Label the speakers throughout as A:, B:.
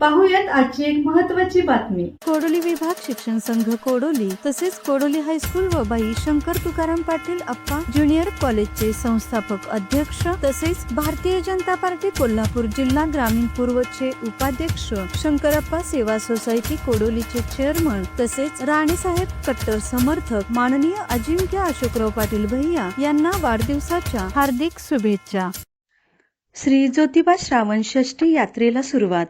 A: पाहूयात आजची एक महत्वाची बातमी.
B: कोडोली विभाग शिक्षण संघ कोडोली तसेच कोडोली हायस्कूल व बाई शंकर तुकाराम पाटील अप्पा ज्युनियर कॉलेजचे संस्थापक अध्यक्ष तसेच भारतीय जनता पार्टी कोल्हापूर जिल्हा ग्रामीण पूर्वचे उपाध्यक्ष शंकरप्पा सेवा सोसायटी कोडोलीचे चेअरमन तसेच राणीसाहेब कट्टर समर्थक माननीय अजिंक्य अशोकराव पाटील भैया यांना वाढदिवसाच्या हार्दिक शुभेच्छा. श्री ज्योतिबा श्रावण षष्ठी यात्रेला सुरुवात.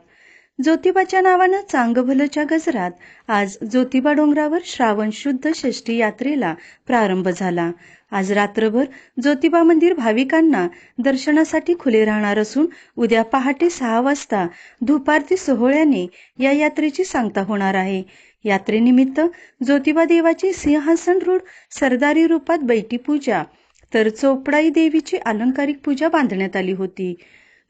B: ज्योतिबाच्या नावानं चांगभलच्या गजरात आज ज्योतिबा डोंगरावर श्रावण शुद्ध षष्ठी यात्रेला प्रारंभ झाला. आज रात्रभर ज्योतिबा मंदिर भाविकांना दर्शनासाठी खुले राहणार असून उद्या पहाटे सहा वाजता धुपारती सोहळ्याने या यात्रेची सांगता होणार आहे. यात्रेनिमित्त ज्योतिबा देवाची सिंहासन रूढ सरदारी रूपात बैठी पूजा तर चोपडाई देवीची अलंकारिक पूजा बांधण्यात आली होती.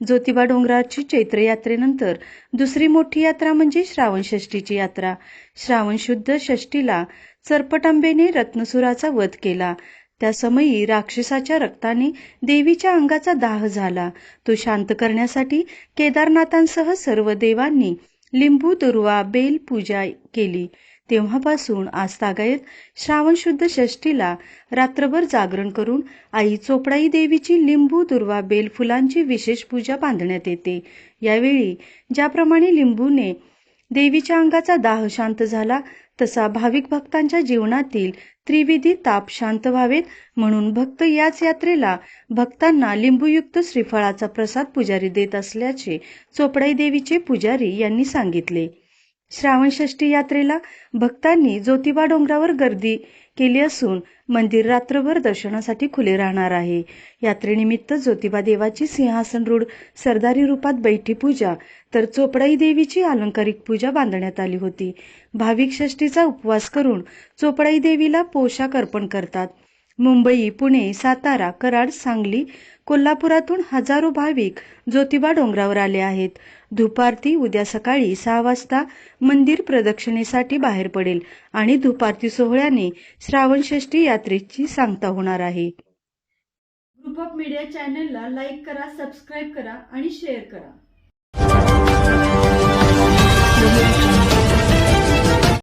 B: ज्योतिबा डोंगराची चैत्र यात्रेनंतर दुसरी मोठी यात्रा म्हणजे श्रावणषष्ठीची यात्रा. श्रावण शुद्ध षष्टीला चरपटांबेने रत्नसुराचा वध केला. त्या समयी राक्षसाच्या रक्ताने देवीच्या अंगाचा दाह झाला. तो शांत करण्यासाठी केदारनाथांसह सर्व देवांनी लिंबू दुर्वा बेल पूजा केली. तेव्हापासून आजतागायत श्रावण शुद्ध षष्टीला रात्रभर जागरण करून आई चोपडाई देवीची लिंबू दुर्वा बेल फुलांची विशेष पूजा बांधण्यात येते. यावेळी ज्याप्रमाणे लिंबूने देवीच्या अंगाचा दाह शांत झाला तसा भाविक भक्तांच्या जीवनातील त्रिविधी ताप शांत व्हावेत. म्हणून भक्त याच यात्रेला भक्तांना लिंबूयुक्त श्रीफळाचा प्रसाद पुजारी देत असल्याचे चोपडाई देवीचे पुजारी यांनी सांगितले. श्रावणषष्ठी यात्रेला भक्तांनी ज्योतिबा डोंगरावर गर्दी केली असून मंदिर रात्रभर दर्शनासाठी खुले राहणार आहे. यात्रेनिमित्त ज्योतिबा देवाची सिंहासन रोड सरदारी रूपात बैठी पूजा तर चोपडाई देवीची अलंकारिक पूजा बांधण्यात आली होती. भाविक षष्टीचा उपवास करून चोपडाई देवीला पोशाख अर्पण करतात. मुंबई पुणे सातारा कराड सांगली कोल्हापुरातून हजारो भाविक ज्योतिबा डोंगरावर आले आहेत. धुपारती उद्या सकाळी सहा वाजता मंदिर प्रदक्षिणेसाठी बाहेर पडेल आणि धुपारती सोहळ्याने श्रावणषष्ठी यात्रेची सांगता होणार आहे.
A: ग्रुप ऑफ मीडिया चॅनलला लाईक करा सबस्क्राईब करा आणि शेअर करा.